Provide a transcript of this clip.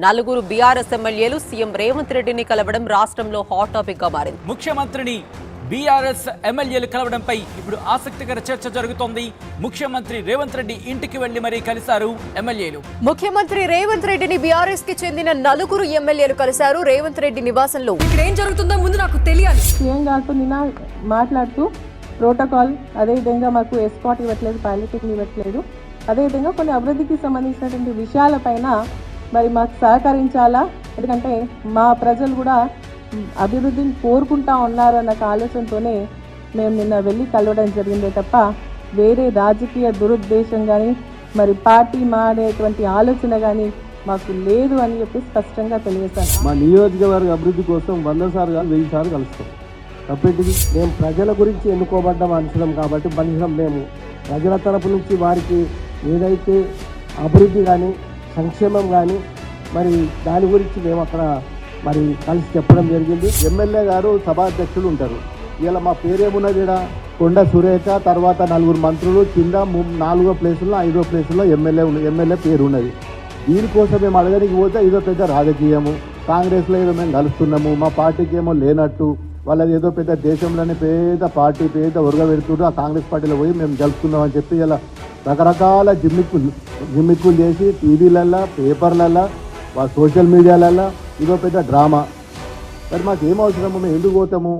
నలుగురు బీఆర్ఎస్ ఎమ్మెల్యేలు సీఎం రేవంత్ రెడ్డిని కలవడం రాష్ట్రంలో హాట్ టాపిక్గా మారింది. ముఖ్యమంత్రిని బీఆర్ఎస్ ఎమ్మెల్యేలు కలవడంపై ఇప్పుడు ఆసక్తికర చర్చ జరుగుతోంది. ముఖ్యమంత్రి రేవంత్ రెడ్డి ఇంటికి వెళ్ళి మరీ కలిశారు ఎమ్మెల్యేలు. ముఖ్యమంత్రి రేవంత్ రెడ్డిని బీఆర్ఎస్కి చెందిన నలుగురు ఎమ్మెల్యేలు కలిశారు రేవంత్ రెడ్డి నివాసంలో. ఇక్కడ ఏం జరుగుతుందో ముందు నాకు తెలియాలి. సీఎం గారితో నిన్న మాట్లాడుతూ ప్రోటోకాల్ అదేవిధంగా మాకు ఎస్కాట్ ఇవ్వట్లేదు పైలటింగ్ ఇవ్వట్లేదు. అదేవిధంగా కొన్ని అభివృద్ధికి సంబంధించినటువంటి విషయాలపైన మరి మాకు సహకరించాలా? ఎందుకంటే మా ప్రజలు కూడా అభివృద్ధిని కోరుకుంటా ఉన్నారు అన్న ఆలోచనతోనే మేము నిన్న వెళ్ళి కలవడం జరిగిందే తప్ప వేరే రాజకీయ దురుద్దేశం కానీ మరి పార్టీ మారేటువంటి ఆలోచన కానీ మాకు లేదు అని చెప్పి స్పష్టంగా తెలియజేశాను మా నియోజకవర్గ అభివృద్ధి కోసం వంద సార్లు కాదు వెయ్యి సార్లు కలుస్తాం. తప్పేంటిది? మేము ప్రజల గురించి ఎన్నుకోబడ్డ మనుషులం కాబట్టి మనుషులం మేము ప్రజల తరపు నుంచి వారికి ఏదైతే అభివృద్ధి కానీ సంక్షేమం కానీ మరి దాని గురించి మేము అక్కడ మరి కలిసి చెప్పడం జరిగింది. ఎమ్మెల్యే గారు సభాధ్యక్షులు ఉంటారు. ఇలా మా పేరేమున్నది ఇక్కడ కొండ సురేఖ తర్వాత నలుగురు మంత్రులు కింద ము- నాలుగో ప్లేసుల్లో ఐదో ప్లేసుల్లో ఎమ్మెల్యే ఎమ్మెల్యే పేరు ఉన్నది దీనికోసం మేము అడగడానికి పోతే ఇదో పెద్ద రాజకీయము. కాంగ్రెస్లో ఏదో మేము కలుస్తున్నాము మా పార్టీకి ఏమో లేనట్టు. వాళ్ళది ఏదో పెద్ద దేశంలోనే పేద పార్టీ పేద ఉరగ ఆ కాంగ్రెస్ పార్టీలో పోయి మేము గెలుస్తున్నాం చెప్పి ఇలా రకరకాల జిమ్మిక్కులు జిమ్మిక్కులు చేసి టీవీలల్లో పేపర్లల్లో మా సోషల్ మీడియాలల్లో ఇదో పెద్ద డ్రామా. మరి మాకు ఏం అవసరము? మేము ఎందుకు పోతాము?